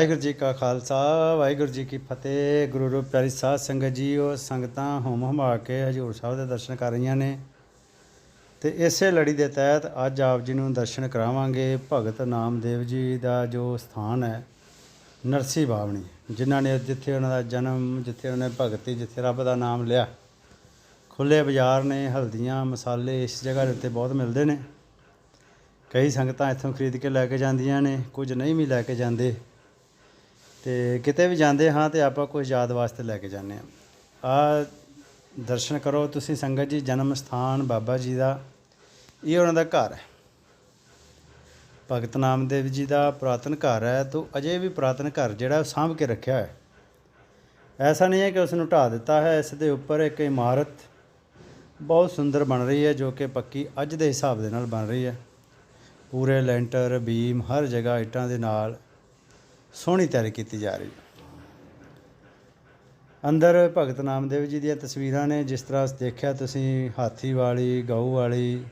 ਵਾਹਿਗੁਰੂ ਜੀ ਕਾ ਖਾਲਸਾ, ਵਾਹਿਗੁਰੂ ਜੀ ਕੀ ਫਤਿਹ। ਗੁਰੂ ਰੂਪ ਪਿਆਰੀ ਸਾਧ ਸੰਗਤ ਉਹ ਸੰਗਤਾਂ ਹੋਮ ਹਮਾ ਕੇ ਹਜੂਰ ਸਾਹਿਬ ਦੇ ਦਰਸ਼ਨ ਕਰ ਰਹੀਆਂ ਨੇ। ਤੇ ਇਸੇ ਲੜੀ ਦੇ ਤਹਿਤ ਅੱਜ ਆਪ ਜੀ ਨੂੰ ਦਰਸ਼ਨ ਕਰਾਵਾਂਗੇ। ਭਗਤ ਨਾਮਦੇਵ ਜੀ ਦਾ ਜੋ ਸਥਾਨ ਹੈ, ਨਰਸੀ ਬਾਵਣੀ, ਜਿਨ੍ਹਾਂ ਨੇ ਜਿੱਥੇ ਉਹਨਾਂ ਦਾ ਜਨਮ, ਜਿੱਥੇ ਉਹਨਾਂ ਨੇ ਭਗਤੀ, ਜਿੱਥੇ ਰੱਬ ਦਾ ਨਾਮ ਲਿਆ। ਖੁੱਲੇ ਬਾਜ਼ਾਰ ਨੇ, ਹਲਦੀਆਂ, ਮਸਾਲੇ ਇਸ ਜਗ੍ਹਾ ਦੇ ਉੱਤੇ ਬਹੁਤ ਮਿਲਦੇ ਨੇ। ਕਈ ਸੰਗਤਾਂ ਇੱਥੋਂ ਖਰੀਦ ਕੇ ਲੈ ਕੇ ਜਾਂਦੀਆਂ ਨੇ, ਕੁਝ ਨਹੀਂ ਵੀ ਲੈ ਕੇ ਜਾਂਦੇ। ਤੇ ਕਿਤੇ ਵੀ ਜਾਂਦੇ ਹਾਂ ਤੇ ਆਪਾਂ ਕੁਝ ਯਾਦ ਵਾਸਤੇ ਲੈ ਕੇ ਜਾਂਦੇ ਹਾਂ। ਆ ਦਰਸ਼ਨ ਕਰੋ, ਤੁਸੀਂ ਸੰਗਤ ਜੀ, ਜਨਮ ਸਥਾਨ ਬਾਬਾ ਜੀ ਦਾ। ਇਹ ਉਹਨਾਂ ਦਾ ਘਰ ਹੈ। ਭਗਤ ਨਾਮਦੇਵ ਜੀ ਦਾ ਪੁਰਾਤਨ ਘਰ ਹੈ ਤੋਂ ਅਜੇ ਵੀ ਪੁਰਾਤਨ ਘਰ ਜਿਹੜਾ ਉਹ ਸਾਂਭ ਕੇ ਰੱਖਿਆ ਹੈ। ਐਸਾ ਨਹੀਂ ਹੈ ਕਿ ਉਸ ਨੂੰ ਢਾ ਦਿੱਤਾ ਹੈ, ਇਸ ਦੇ ਉੱਪਰ ਇੱਕ ਇਮਾਰਤ ਬਹੁਤ ਸੁੰਦਰ ਬਣ ਰਹੀ ਹੈ ਜੋ ਕਿ ਪੱਕੀ ਅੱਜ ਦੇ ਹਿਸਾਬ ਦੇ ਨਾਲ ਬਣ ਰਹੀ ਹੈ। ਪੂਰੇ ਲੈਂਟਰ, ਬੀਮ, ਹਰ ਜਗ੍ਹਾ ਇੱਟਾਂ ਦੇ ਨਾਲ ਸੋਹਣੀ ਤਿਆਰੀ ਕੀਤੀ ਜਾ ਰਹੀ ਹੈ। ਅੰਦਰ ਭਗਤ ਨਾਮਦੇਵ ਜੀ ਦੀਆਂ ਤਸਵੀਰਾਂ ਨੇ, ਜਿਸ ਤਰ੍ਹਾਂ ਦੇਖਿਆ, ਤੁਸੀਂ ਹਾਥੀ ਵਾਲੀ, ਗਊ ਵਾਲੀ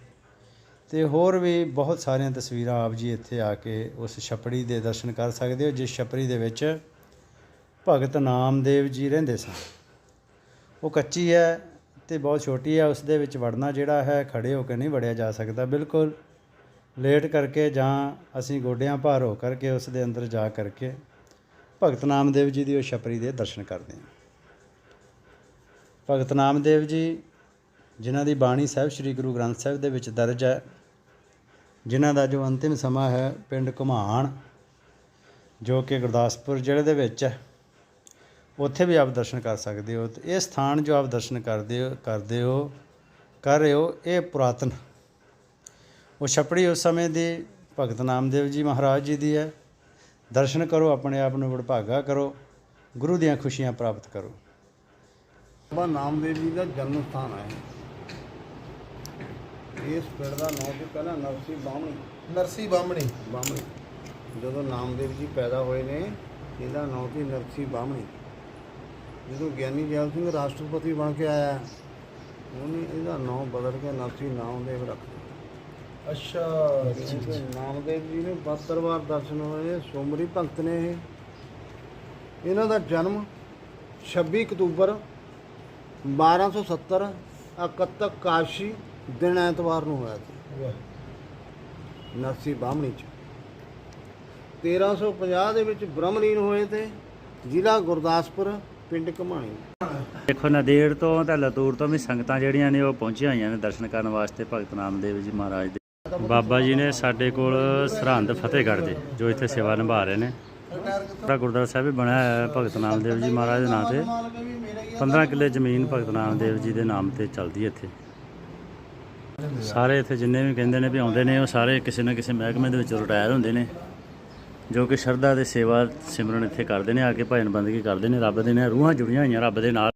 ਤੇ ਹੋਰ ਵੀ ਬਹੁਤ ਸਾਰੀਆਂ ਤਸਵੀਰਾਂ ਆਪ ਜੀ ਇੱਥੇ ਆ ਕੇ ਉਸ ਛਪੜੀ ਦੇ ਦਰਸ਼ਨ ਕਰ ਸਕਦੇ ਹੋ, ਜਿਸ ਛਪੜੀ ਦੇ ਵਿੱਚ ਭਗਤ ਨਾਮਦੇਵ ਜੀ ਰਹਿੰਦੇ ਸਨ। ਉਹ ਕੱਚੀ ਹੈ ਤੇ ਬਹੁਤ ਛੋਟੀ ਹੈ, ਉਸ ਦੇ ਵਿੱਚ ਵੜਨਾ ਜਿਹੜਾ ਹੈ ਖੜੇ ਹੋ ਕੇ ਨਹੀਂ ਵੜਿਆ ਜਾ ਸਕਦਾ, ਬਿਲਕੁਲ ਲੇਟ ਕਰਕੇ ਜਾਂ ਅਸੀਂ ਗੋਡਿਆਂ ਭਾਰ ਹੋ ਕਰਕੇ ਉਸ ਦੇ ਅੰਦਰ ਜਾ ਕਰਕੇ ਭਗਤ ਨਾਮਦੇਵ ਜੀ ਦੀ ਉਹ ਛਪਰੀ ਦੇ ਦਰਸ਼ਨ ਕਰਦੇ ਹਾਂ। ਭਗਤ ਨਾਮਦੇਵ ਜੀ ਜਿਨ੍ਹਾਂ ਦੀ ਬਾਣੀ ਸਾਹਿਬ ਸ੍ਰੀ ਗੁਰੂ ਗ੍ਰੰਥ ਸਾਹਿਬ ਦੇ ਵਿੱਚ ਦਰਜ ਹੈ, ਜਿਨ੍ਹਾਂ ਦਾ ਜੋ ਅੰਤਿਮ ਸਮਾਂ ਹੈ ਪਿੰਡ ਘੁਮਾਣ, ਜੋ ਕਿ ਗੁਰਦਾਸਪੁਰ ਜ਼ਿਲ੍ਹੇ ਦੇ ਵਿੱਚ ਹੈ, ਉੱਥੇ ਵੀ ਆਪ ਦਰਸ਼ਨ ਕਰ ਸਕਦੇ ਹੋ ਤੇ ਇਹ ਸਥਾਨ ਜੋ ਆਪ ਦਰਸ਼ਨ ਕਰਦੇ ਹੋ ਕਰਦੇ ਹੋ ਕਰ ਰਹੇ ਹੋ, ਇਹ ਪੁਰਾਤਨ ਉਹ ਛਪੜੀ ਉਸ ਸਮੇਂ ਦੀ ਭਗਤ ਨਾਮਦੇਵ ਜੀ ਮਹਾਰਾਜ ਜੀ ਦੀ ਹੈ। ਦਰਸ਼ਨ ਕਰੋ ਆਪਣੇ ਆਪ ਨੂੰ ਵਡਭਾਗਾ ਕਰੋ ਗੁਰੂ ਦੀਆਂ ਖੁਸ਼ੀਆਂ ਪ੍ਰਾਪਤ ਕਰੋ। ਬਾਬਾ ਨਾਮਦੇਵ ਜੀ ਦਾ ਜਨਮ ਸਥਾਨ ਹੈ। ਇਸ ਪਿੰਡ ਦਾ ਨਾਮ ਤੋਂ ਪਹਿਲਾਂ ਨਰਸੀ ਬਾਹਮਣੀ। ਨਰਸੀ ਬਾਹਮਣੀ। ਬਾਹਮਣੀ। ਜਦੋਂ ਨਾਮਦੇਵ ਜੀ ਪੈਦਾ ਹੋਏ ਨੇ ਇਹਦਾ ਨਾਮ ਸੀ ਨਰਸੀ ਬਾਹਮਣੀ। ਜਦੋਂ ਗਿਆਨੀ ਜੈਲ ਸਿੰਘ ਰਾਸ਼ਟਰਪਤੀ ਬਣ ਕੇ ਆਇਆ ਉਹਨੇ ਇਹਦਾ ਨਾਮ ਬਦਲ ਕੇ ਨਰਸੀ ਨਾਮਦੇਵ ਰੱਖ ਦਿੱਤਾ। ਅੱਛਾ। ਕਿਉਂਕਿ ਨਾਮਦੇਵ ਜੀ ਨੇ 72 ਵਾਰ ਦਰਸ਼ਨ ਹੋਏ ਸੋਮਰੀ ਭਗਤ ਨੇ ਇਹ। ਇਹਨਾਂ ਦਾ ਜਨਮ 26 ਅਕਤੂਬਰ 1270 ਅਕਤਕ ਕਾਸ਼ੀ ਦਿਨ ਐਤਵਾਰ ਨੂੰ ਹੋਇਆ ਸੀ। ਨਰਸੀ ਬਾਹਮਣੀ ਚ। 1350 ਦੇ ਵਿੱਚ ਬ੍ਰਹਮਲੀਨ ਹੋਏ ਤੇ ਜ਼ਿਲ੍ਹਾ ਗੁਰਦਾਸਪੁਰ ਪਿੰਡ ਘਮਾਣੀ। ਦੇਖੋ ਨਦੇੜ ਤੋਂ ਤੇ ਲਤੂਰ ਤੋਂ ਵੀ ਸੰਗਤਾਂ ਜਿਹੜੀਆਂ ਨੇ ਉਹ ਪਹੁੰਚੀਆਂ ਹੋਈਆਂ ਨੇ ਦਰਸ਼ਨ ਕਰਨ ਵਾਸਤੇ ਭਗਤ ਨਾਮਦੇਵ ਜੀ ਮਹਾਰਾਜ ਦੇ ਬਾਬਾ ਜੀ ਨੇ ਸਾਡੇ ਕੋਲ ਸਰਹੰਦ ਫਤਿਹਗੜ੍ਹ ਦੇ, ਜੋ ਇੱਥੇ ਸੇਵਾ ਨਿਭਾ ਰਹੇ ਨੇ। ਪੂਰਾ ਗੁਰਦੁਆਰਾ ਸਾਹਿਬ ਵੀ ਬਣਿਆ ਹੋਇਆ ਹੈ, ਭਗਤ ਨਾਮਦੇਵ ਜੀ ਮਹਾਰਾਜ ਦੇ ਨਾਂ ਤੇ। 15 ਕਿੱਲੇ ਜ਼ਮੀਨ ਭਗਤ ਨਾਮਦੇਵ ਜੀ ਦੇ ਨਾਮ ਤੇ ਚੱਲਦੀ ਹੈ ਇੱਥੇ। ਸਾਰੇ ਇੱਥੇ ਜਿੰਨੇ ਵੀ ਕਹਿੰਦੇ ਨੇ ਵੀ ਆਉਂਦੇ ਨੇ, ਉਹ ਸਾਰੇ ਕਿਸੇ ਨਾ ਕਿਸੇ ਮਹਿਕਮੇ ਦੇ ਵਿੱਚ ਰਿਟਾਇਰ ਹੁੰਦੇ ਨੇ, ਜੋ ਕਿ ਸ਼ਰਧਾ ਦੇ ਸੇਵਾ ਸਿਮਰਨ ਇੱਥੇ ਕਰਦੇ ਨੇ, ਆ ਕੇ ਭਜਨ ਬੰਦਗੀ ਕਰਦੇ ਨੇ, ਰੱਬ ਦੇ ਨਾਲ ਰੂਹਾਂ ਜੁੜੀਆਂ ਹੋਈਆਂ ਰੱਬ ਦੇ ਨਾਲ।